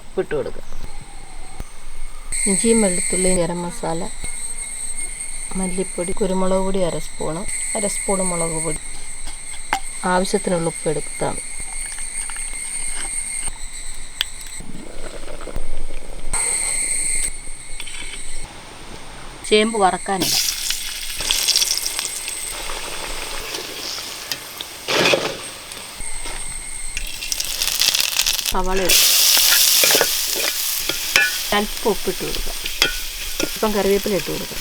ഉപ്പിട്ട് കൊടുക്കുക ഇഞ്ചിയും വെളുത്തുള്ളിയും ഗരം മസാല മല്ലിപ്പൊടി കുരുമുളക് പൊടി അര സ്പൂണ് അര സ്പൂണ് മുളക് പൊടി. ആവശ്യത്തിനുള്ള ഉപ്പ് എടുത്താൽ മതി. ചേമ്പ് വറക്കാനില്ല. സവാള ഇടും അല്പം ഉപ്പിട്ട് കൊടുക്കുക. ഇപ്പം കറിവേപ്പില ഇട്ട് കൊടുക്കുക.